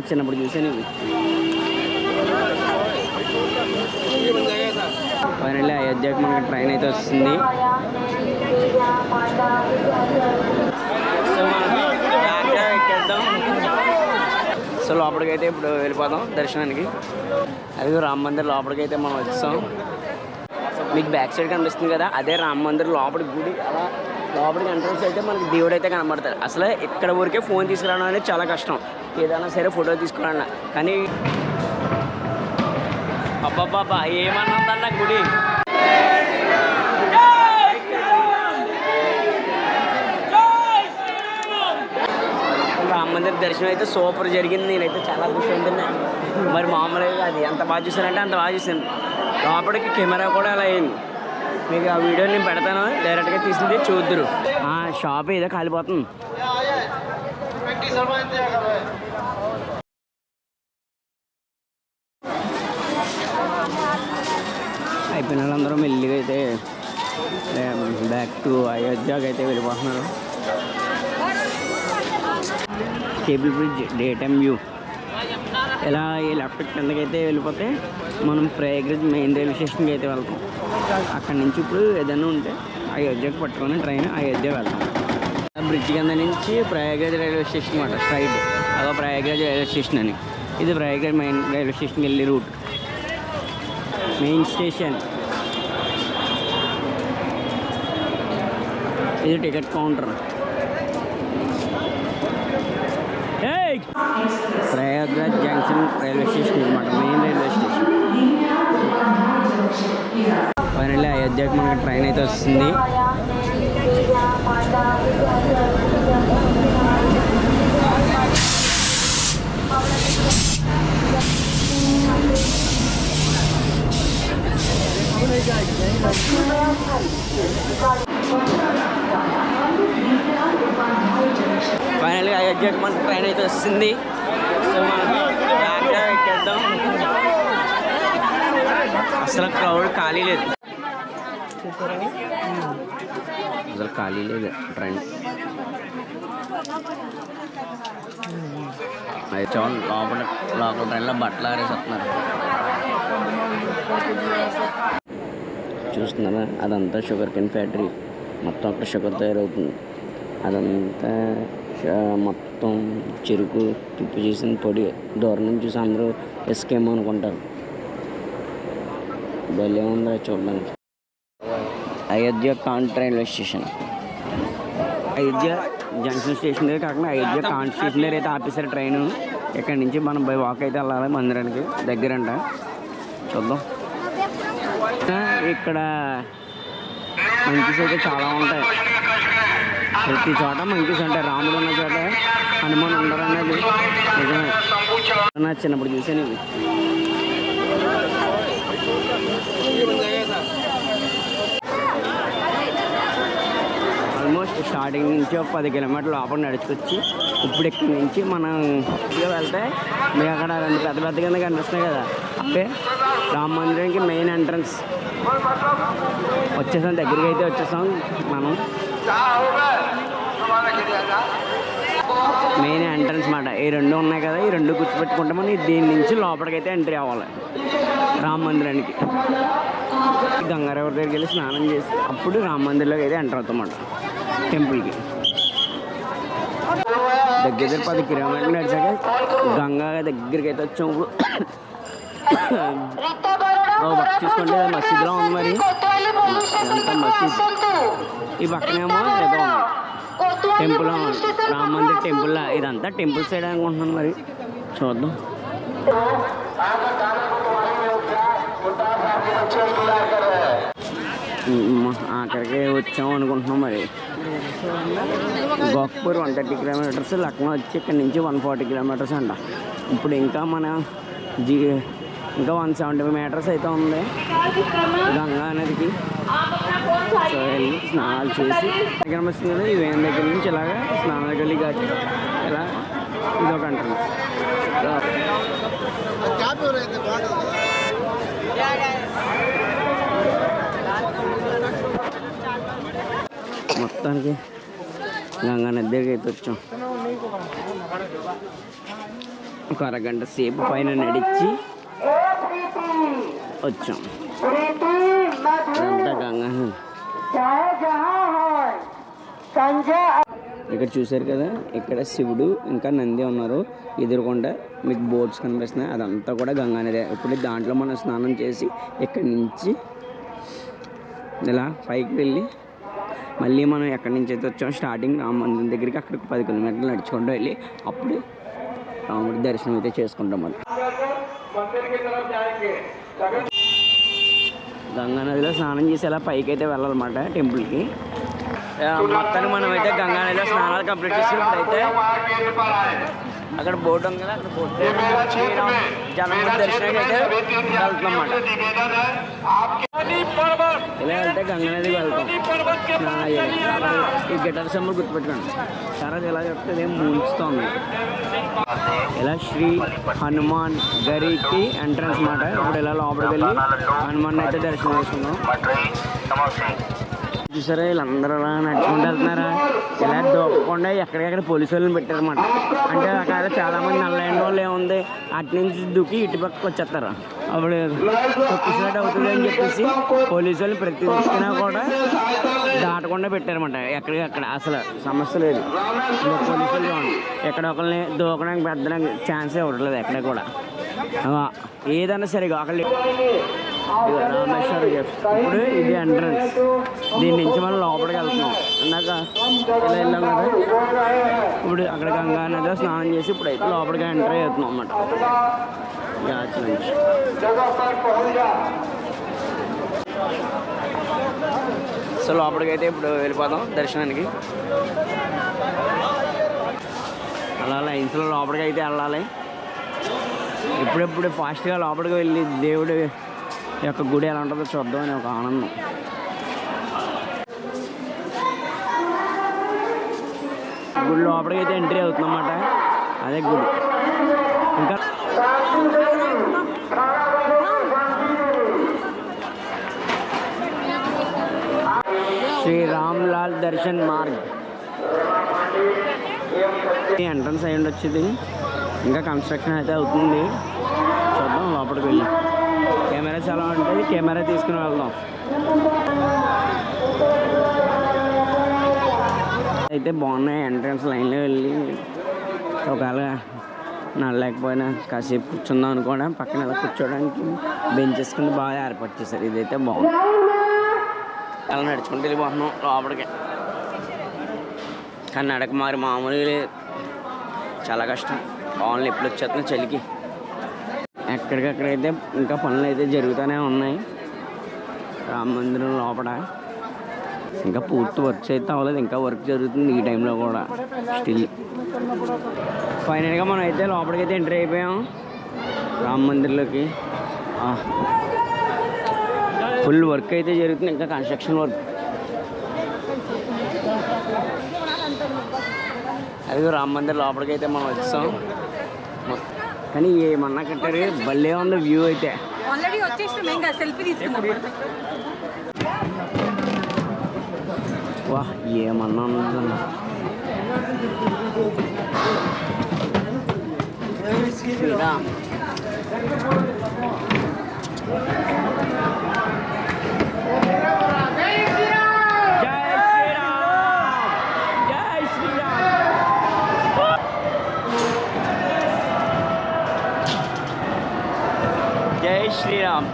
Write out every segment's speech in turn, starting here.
చిన్నప్పుడు చూసాను ఇవి. ఫైనల్లీ అయోధ్యకి మనకి ట్రైన్ అయితే వస్తుంది. సో మనం ఎక్కేద్దాం సో లోపలికైతే ఇప్పుడు వెళ్ళిపోదాం దర్శనానికి. అది రామ మందిర్ లోపలికైతే మనం వచ్చాం మీకు బ్యాక్ సైడ్ కనిపిస్తుంది కదా అదే రామ మందిర్ లోపలి గుడి. అలా లోపలికి ఎంట్రన్స్ అయితే మనకి దేవుడు అయితే కనబడతాడు. అసలు ఇక్కడ ఊరికే ఫోన్ తీసుకురావడం అనేది చాలా కష్టం. ఏదైనా సరే ఫోటో తీసుకురావడం కానీ అబ్బాబ్బా ఏమన్నదన్న గుడి? రామ మందిర్ దర్శనం అయితే సూపర్ జరిగింది. నేనైతే చాలా ఖుషి అవుతున్నా. మరి మామూలుగా అది ఎంత బాగా చూసానంటే అంత బాగా చూసాను. లోపలికి కెమెరా కూడా అలా అయింది. మీకు ఆ వీడియో నేను పెడతాను. డైరెక్ట్గా తీసింది చూద్దరు. ఆ షాప్ ఏదో కాలిపోతుంది. అయిపోయిన వాళ్ళందరూ మెల్లిగా అయితే బ్యాక్ టు అయోధ్యకి అయితే వెళ్ళిపోతున్నారు. Cable bridge day time view. ఇలా ఈ లెఫ్ట్ కిందకైతే వెళ్ళిపోతే మనం ప్రయాగ్రజ్ మెయిన్ రైల్వే స్టేషన్కి అయితే వెళ్తాం. అక్కడి నుంచి ఇప్పుడు ఏదైనా ఉంటే అయోధ్యకు పట్టుకొని ట్రైన్ అయోధ్య వెళ్తాం. బ్రిడ్జ్ కింద నుంచి ప్రయాగ్రాజ్ రైల్వే స్టేషన్ అనమాట స్ట్రైట్. అదో ప్రయాగ్రాజ్ రైల్వే స్టేషన్ అని. ఇది ప్రయాగ్రాజ్ మెయిన్ రైల్వే స్టేషన్కి వెళ్ళే రూట్. Main station. ఇది ticket counter. Prayagraj railway station అనమాట మెయిన్ రైల్వే స్టేషన్ ఫైనల్లీ అయోధ్యకి మనకి ట్రైన్ అయితే వస్తుంది. ఫైనల్గా అయోధ్యకి మనకి ట్రైన్ అయితే వస్తుంది. సో మనం బాగా ఎక్కేద్దాం అసలు క్రౌడ్ ఖాళీ లేదు. అసలు ఖాళీ లేదు ట్రైన్ అయితే చూడండి లోపల లోపల ట్రైన్లో బట్టలు ఆరేసేస్తున్నారు. చూస్తున్నారా అదంతా షుగర్ కెన్ ఫ్యాక్టరీ మొత్తం అక్కడ షుగర్ తయారవుతుంది. అదంతా మొత్తం చెరుకు తుప్పు చేసిన పొడి. దూరం నుంచి చూసి అందరూ ఎస్కేమో అనుకుంటారు. భలే ఉందా చూడడానికి. Ayodhya Cantt railway station. Ayodhya junction station దగ్గర కాకుండా అయోధ్య కాంట్ స్టేషన్ దగ్గర అయితే ఆపేసారు ట్రైన్. ఇక్కడ నుంచి మనం బై వాక్ అయితే వెళ్ళాలి మందిరానికి దగ్గరంట. చూద్దాం. ఇక్కడ మంకీస్ అయితే చాలా ఉంటాయి. ప్రతి చోట మంకీస్ ఉంటాయి. రాముడు ఉన్న చోట హనుమాన్ ఉండరు అనేది నిజమే. నా చిన్నప్పుడు చూసాను ఇవి. ఆల్మోస్ట్ స్టార్టింగ్ నుంచి ఒక పది కిలోమీటర్లు లోపల నడుచుకొచ్చి ఇప్పుడు ఇక్కడి నుంచి మనం ఇదిగా వెళ్తే మీకు అక్కడ రెండు పెద్ద పెద్ద కింద కనిపిస్తున్నాయి కదా. అంటే రామ మందిరానికి మెయిన్ ఎంట్రన్స్ వచ్చేసాం దగ్గరికి అయితే వచ్చేసాం మనం. మెయిన్ ఎంట్రన్స్ మాట. ఈ రెండు ఉన్నాయి కదా ఈ రెండు గుర్తుపెట్టుకుంటే మనం దీని నుంచి లోపలికైతే ఎంట్రీ అవ్వాలి. రామ మందిరానికి. గంగారావు దగ్గరికి వెళ్ళి స్నానం చేసి అప్పుడు రామ మందిర్లోకి అయితే ఎంటర్ అవుతాం అన్నమాట. టెంపుల్కి. దగ్గర దగ్గర పది కిలోమీటర్లు నడిచాక గంగా దగ్గరికి అయితే వచ్చాం. ఇప్పుడు ఓ పక్క చూసుకుంటే మసీదులో ఉంది మరి. ఎంత మసీద్. ఈ పక్కనేమో ఏదో టెంపుల్ రామ మందిర్ టెంపుల్ ఇదంతా టెంపుల్ సైడ్ అనుకుంటున్నాను మరి. చూద్దాం. అక్కడికి వచ్చాం అనుకుంటున్నాం మరి. Gorakhpur one thirty kilometres Lucknow వచ్చి ఇక్కడ నుంచి వన్ ఫార్టీ కిలోమీటర్స్ అంట. ఇప్పుడు ఇంకా మన జీ ఇంకా వన్ సెవెంటీ మీటర్స్ అయితే ఉంది. గంగా నదికి. సో వెళ్ళి స్నానాలు చేసి కనిపిస్తుంది వస్తుంది కదా ఈ వేన్ దగ్గర నుంచి ఇలాగా స్నానాలకు గల్లి ఘాటి ఇలా ఇదొక అంటారు. మొత్తానికి గంగా నది దగ్గరికి అయితే వచ్చాం. ఒక అరగంట సేపు పైన నడిచి వచ్చాం. ఇక్కడ చూశారు కదా ఇక్కడ శివుడు ఇంకా నంది ఉన్నారు. ఎదురుకుండా మీకు బోట్స్ కనిపిస్తున్నాయి. అదంతా కూడా గంగా నదే ఇప్పుడు దాంట్లో మనం స్నానం చేసి ఇక్కడి నుంచి ఇలా పైకి వెళ్ళి మళ్ళీ మనం ఎక్కడి నుంచి అయితే వచ్చాం స్టార్టింగ్ రామ మందిరం దగ్గరికి అక్కడికి పది కిలోమీటర్లు నడుచుకుంటూ వెళ్ళి అప్పుడు రాముడి దర్శనం అయితే చేసుకుంటాం మనం. గంగా నదిలో స్నానం చేసి అలా పైకి అయితే వెళ్ళాలన్నమాట టెంపుల్కి. ఆ, మొత్తానికి మనం అయితే గంగా నదిలో స్నానాలు కంప్లీట్ చేసినప్పుడు అయితే అక్కడ బోట్ ఉంది కదా అక్కడ బోట్ జనం దర్శనం అయితే వెళ్తున్నాం అన్నమాట. ఇలా వెళ్తే గంగా నదికి వెళ్తాం. ఈ గిటార్ సింబల్ గుర్తుపెట్టుకోండి. తర్వాత ఇలా చెప్తే ఏం ముంచుతోంది ఇలా శ్రీ హనుమాన్ గరికి ఎంట్రన్స్ మాట. ఇప్పుడు ఇలా లోపలికి వెళ్ళి హనుమాన్ అయితే దర్శనం చేసుకున్నాం చూసారా? వీళ్ళందరూ అలా నడుచుకుంటూ వెళ్తున్నారా? ఇలా దూకకుండా ఎక్కడికక్కడ పోలీసు వాళ్ళని పెట్టారన్నమాట. అంటే అక్కడ చాలామంది నల్లైన వాళ్ళు ఏముంది? అటు నుంచి దూకి ఇటు పక్కకు వచ్చేస్తారు? అప్పుడు తొక్కిసినట్టు అవుతుంది అని చెప్పేసి పోలీసు వాళ్ళు ప్రతి దిక్కున కూడా దాటకుండా పెట్టారన్నమాట. ఎక్కడికక్కడ అసలు సమస్య లేదు. పోలీసు వాళ్ళు ఎక్కడ ఒకరిని దూకడానికి పెద్దడానికి ఛాన్సే ఉండలేదు ఎక్కడ కూడా. ఏదైనా సరే ఒకళ్ళు ఇప్పుడు ఇది ఎంట్రన్స్ దీని నుంచి మనం లోపలికి వెళ్తున్నాం. ఇందాక ఇలా వెళ్ళాం కదా. ఇప్పుడు అక్కడ గంగా నదిలో స్నానం చేసి ఇప్పుడు అయితే లోపలికి ఎంటర్ అవుతున్నాం అన్నమాట. గాచి నుంచి సో లోపలికైతే ఇప్పుడు వెళ్ళిపోదాం దర్శనానికి. అలా లైన్స్లో లోపలికి అయితే వెళ్ళాలి. ఇప్పుడెప్పుడు ఫాస్ట్గా లోపలికి వెళ్ళి దేవుడు యొక్క గుడి ఎలా ఉంటుందో చూద్దామని ఒక ఆనందం. గుడి లోపలికి అయితే ఎంట్రీ అవుతుందన్నమాట. అదే గుడి. ఇంకా శ్రీ రామ్లాల్ దర్శన్ మార్గ్. ఎంట్రన్స్ అయ్యి ఉండొచ్చింది ఇంకా కన్స్ట్రక్షన్ అయితే అవుతుంది చూద్దాం లోపలికి వెళ్ళి కెమెరా చాలా ఉంటుంది కెమెరా తీసుకుని వెళ్దాం. అయితే బాగున్నాయి ఎంట్రన్స్ లైన్లో వెళ్ళి. ఒకవేళ నడలేకపోయినా కాసేపు కూర్చుందాం అనుకోవడం పక్కన ఇలా కూర్చోడానికి బెంచెస్ కింద బాగా ఏర్పాటు చేశారు. ఇదైతే బాగుంది. అలా నడుచుకుంటూ వెళ్ళిపోతున్నాం లోపలికి. కానీ నడక మరి మామూలుగా లేదు. చాలా కష్టం. బాగుంది ఎప్పుడు వచ్చేస్తున్నాం చలికి. ఎక్కడికక్కడైతే ఇంకా పనులు అయితే జరుగుతూనే ఉన్నాయి. రామ మందిరం లోపల. ఇంకా పూర్తి వర్క్ అయితే అవ్వలేదు. ఇంకా వర్క్ జరుగుతుంది ఈ టైంలో కూడా. స్టిల్ ఫైనల్గా మనం అయితే లోపలికి అయితే ఎంటర్ అయిపోయాం. రామ మందిర్లోకి. ఫుల్ వర్క్ అయితే జరుగుతుంది. ఇంకా కన్స్ట్రక్షన్ వర్క్ అదిగో రామ మందిర్ లోపలికి అయితే మనం వచ్చాం కానీ ఏమన్నా కట్టారు భలే ఉంది వ్యూ అయితే. ఆల్రెడీ వచ్చేసినాం ఇంకా సెల్ఫీ తీసుకున్నాం. వా ఏమన్నా ఉందన్న. శ్రీరామ్. శ్రీరామ్.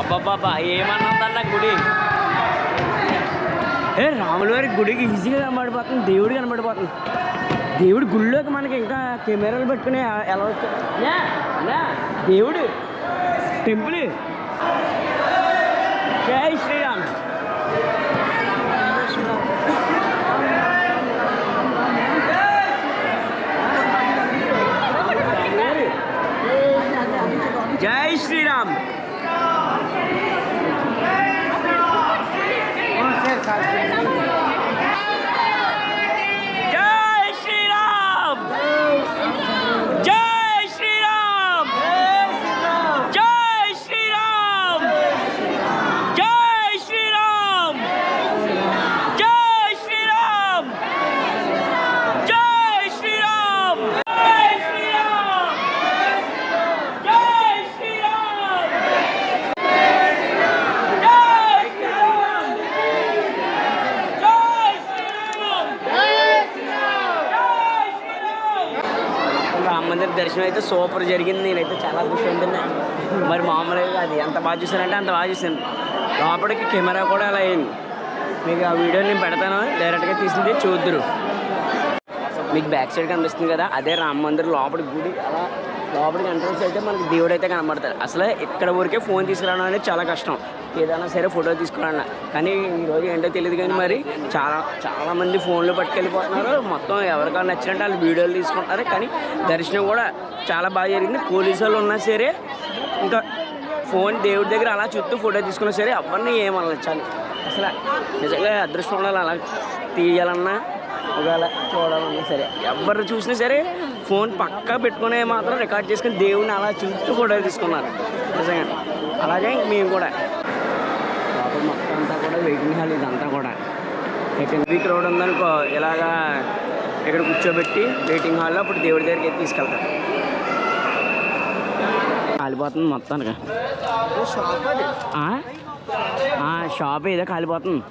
అబ్బాబ్బా ఏమన్నదన్న గుడి? ఏ రాముల వారి గుడికి ఈజీగా కనబడిపోతుంది దేవుడు కనబడిపోతుంది. దేవుడి గుళ్ళోకి మనకి ఇంకా కెమెరాలు పెట్టుకుని ఎలా వచ్చా దేవుడు టెంపుల్. జై శ్రీరామ్ జై శ్రీరామ్ జై శ్రీరామ్ జై శ్రీరామ్ జై శ్రీరామ్ జై మందిర దర్శనం అయితే సూపర్ జరిగింది. నేనైతే చాలా ఖుషి ఉంటుంది మరి మామూలుగా అది ఎంత బాగా చూసానంటే అంత బాగా చూసాను. లోపలికి కెమెరా కూడా అలా అయింది. మీకు ఆ వీడియో నేను పెడతాను. డైరెక్ట్గా తీసింది చూద్దరు. మీకు బ్యాక్ సైడ్ కనిపిస్తుంది కదా అదే రామ మందిర్ లోపలి గుడి. అలా లోపలికి ఎంట్రన్స్ అయితే మనకి దేవుడు అయితే కనబడతాడు. అసలే ఇక్కడ ఊరికే ఫోన్ తీసుకురావడం అనేది చాలా కష్టం. ఏదైనా సరే ఫోటో తీసుకోవాలన్న. కానీ ఈరోజు ఏంటో తెలియదు కానీ మరి చాలా చాలామంది ఫోన్లు పట్టుకెళ్ళిపోతున్నారు. మొత్తం ఎవరికైనా నచ్చినట్టు వాళ్ళు వీడియోలు తీసుకుంటున్నారు. కానీ దర్శనం కూడా చాలా బాగా జరిగింది. పోలీసు వాళ్ళు ఉన్నా సరే ఇంకా ఫోన్ దేవుడి దగ్గర అలా చుట్టూ ఫోటో తీసుకున్నా సరే ఎవరిని ఏమనలేదు చాలు అసలు నిజంగా అదృష్టం ఉండాలి. అలా తీయాలన్నా ఒకవేళ చూడాలన్నా సరే. ఎవరు చూసినా సరే ఫోన్ పక్కా పెట్టుకునే మాత్రం రికార్డ్ చేసుకుని దేవుని అలా చుట్టూ ఫోటో తీసుకున్నారు. నిజంగా. అలాగే మేము కూడా. మొత్తం అంతా కూడా వెయిటింగ్ హాల్ ఇదంతా కూడా. ఇక్కడ వీక్ రోడ్ ఉందనుకో ఇలాగా ఇక్కడ కూర్చోబెట్టి వెయిటింగ్ హాల్లో అప్పుడు దేవుడి దగ్గరికి తీసుకెళ్తారు. కాలిపోతుంది మొత్తానికి. ఆ? ఆ, షాప్ ఏదో కాలిపోతుంది.